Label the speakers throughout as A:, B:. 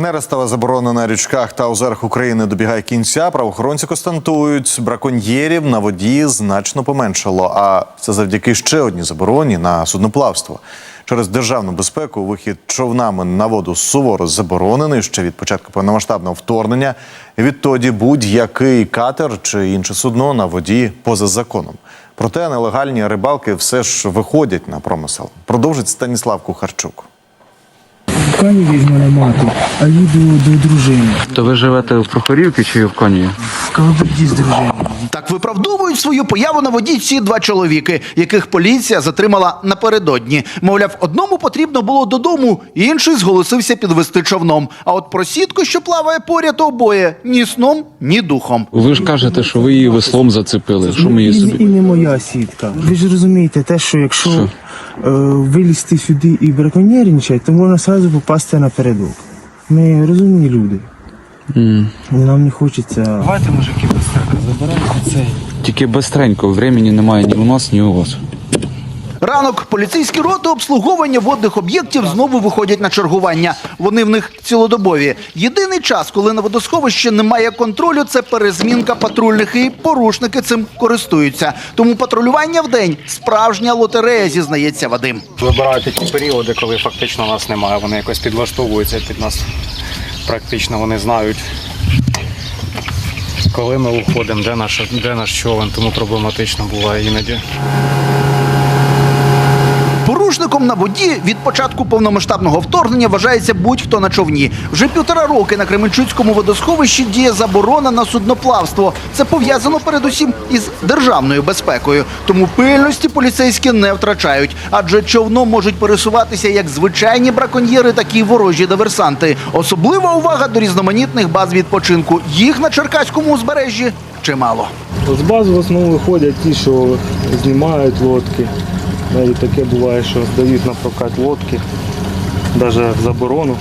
A: Нерестова заборона на річках та озерах України добігає кінця. Правоохоронці констатують, браконьєрів на воді значно поменшало. А це завдяки ще одній забороні на судноплавство. Через державну безпеку вихід човнами на воду суворо заборонений ще від початку повномасштабного вторгнення. Відтоді будь-який катер чи інше судно на воді поза законом. Проте нелегальні рибалки все ж виходять на промисел. Продовжить Станіслав Кухарчук.
B: Кані візьму на мати, а їду до дружини.
C: То ви живете в Прохорівці чи в Коні?
D: Так виправдовують свою появу на воді ці два чоловіки, яких поліція затримала напередодні. Мовляв, одному потрібно було додому, інший зголосився підвести човном. А от про сітку, що плаває поряд обоє, ні сном, ні духом.
C: Ви ж кажете, що ви її веслом зацепили. Що ми її
B: і, і не моя сітка. Ви ж розумієте, те, що якщо
C: Що?
B: е, вилізти сюди і браконьєрничати, то можна одразу попасти напередок. Ми розумні люди. І нам не хочеться. Давайте, мужики, безстрака, забирайте цей.
C: Тільки безстренько, времени немає ні у нас, ні у вас.
D: Ранок поліцейські роти обслуговування водних об'єктів знову виходять на чергування. Вони в них цілодобові. Єдиний час, коли на водосховищі немає контролю, це перезмінка патрульних і порушники цим користуються. Тому патрулювання в день справжня лотерея, зізнається Вадим.
E: Вибирають такі періоди, коли фактично нас немає. Вони якось підлаштовуються під нас. Практично вони знають, коли ми уходимо, де наш, де наш човен, тому проблематично буває іноді.
D: Порушником на воді від початку повномасштабного вторгнення вважається будь-хто на човні. Вже півтора роки на Кременчуцькому водосховищі діє заборона на судноплавство. Це пов'язано передусім із державною безпекою. Тому пильності поліцейські не втрачають, адже човном можуть пересуватися як звичайні браконьєри, так і ворожі диверсанти. Особлива увага до різноманітних баз відпочинку. Їх на Черкаському узбережжі чимало.
F: З баз в основному виходять ті, що знімають лодки. Навіть таке буває, що здають на прокат лодки, навіть в заборону.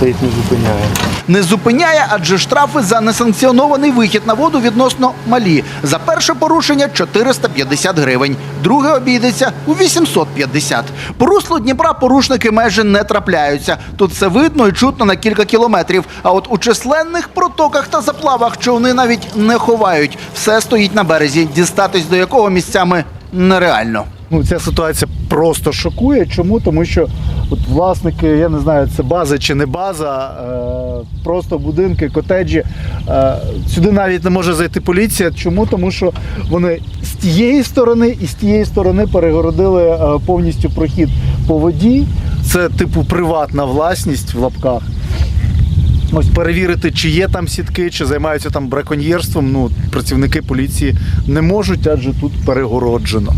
F: Це їх не зупиняє.
D: Не зупиняє, адже штрафи за несанкціонований вихід на воду відносно малі. За перше порушення 450 гривень, друге обійдеться у 850. По руслу Дніпра порушники майже не трапляються. Тут все видно і чутно на кілька кілометрів. А от у численних протоках та заплавах човни навіть не ховають. Все стоїть на березі, дістатись до якого місцями нереально.
G: Ну, ця ситуація просто шокує. Чому? Тому що от власники, я не знаю, це база чи не база, е, просто будинки, котеджі. Е, сюди навіть не може зайти поліція. Чому? Тому що вони з тієї сторони і з тієї сторони перегородили е, повністю прохід по воді. Це типу приватна власність в лапках. Ось перевірити, чи є там сітки, чи займаються там браконьєрством. Ну, працівники поліції не можуть, адже тут перегороджено.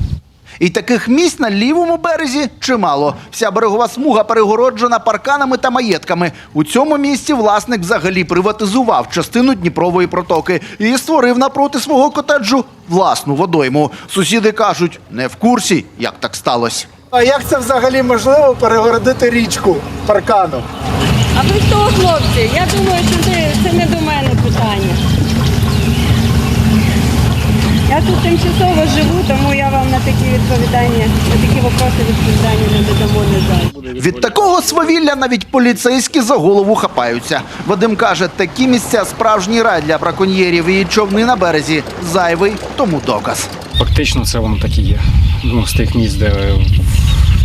D: І таких місць на лівому березі чимало. Вся берегова смуга перегороджена парканами та маєтками. У цьому місці власник взагалі приватизував частину Дніпрової протоки і створив напроти свого котеджу власну водойму. Сусіди кажуть, не в курсі, як так сталося.
G: А як це взагалі можливо перегородити річку парканом?
H: А ви хто, хлопці? Я думаю, що це, це не до мене питання. Я тут тимчасово живу, тому я вам на такі відповідання, на такі вопроси відповідання не додамо, не жаль.
D: Від такого свавілля навіть поліцейські за голову хапаються. Вадим каже, такі місця справжній рай для браконьєрів і човни на березі зайвий тому доказ.
E: Фактично це воно так і є. Ну, з тих місць, де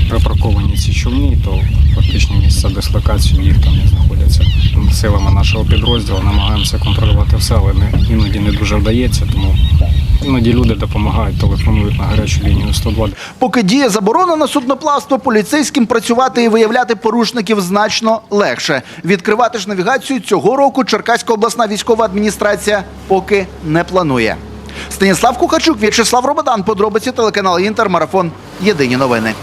E: припарковані ці човні, то фактично місця дислокації їх там не знаходяться. Силами нашого підрозділу намагаємося контролювати все, але не, іноді не дуже вдається, тому іноді люди допомагають, телефонують на гарячу лінію 102.
D: Поки діє заборона на судноплавство, поліцейським працювати і виявляти порушників значно легше. Відкривати ж навігацію цього року Черкаська обласна військова адміністрація поки не планує. Станіслав Кухачук, В'ячеслав Рободан, подробиці телеканал Інтер, марафон. Єдині новини.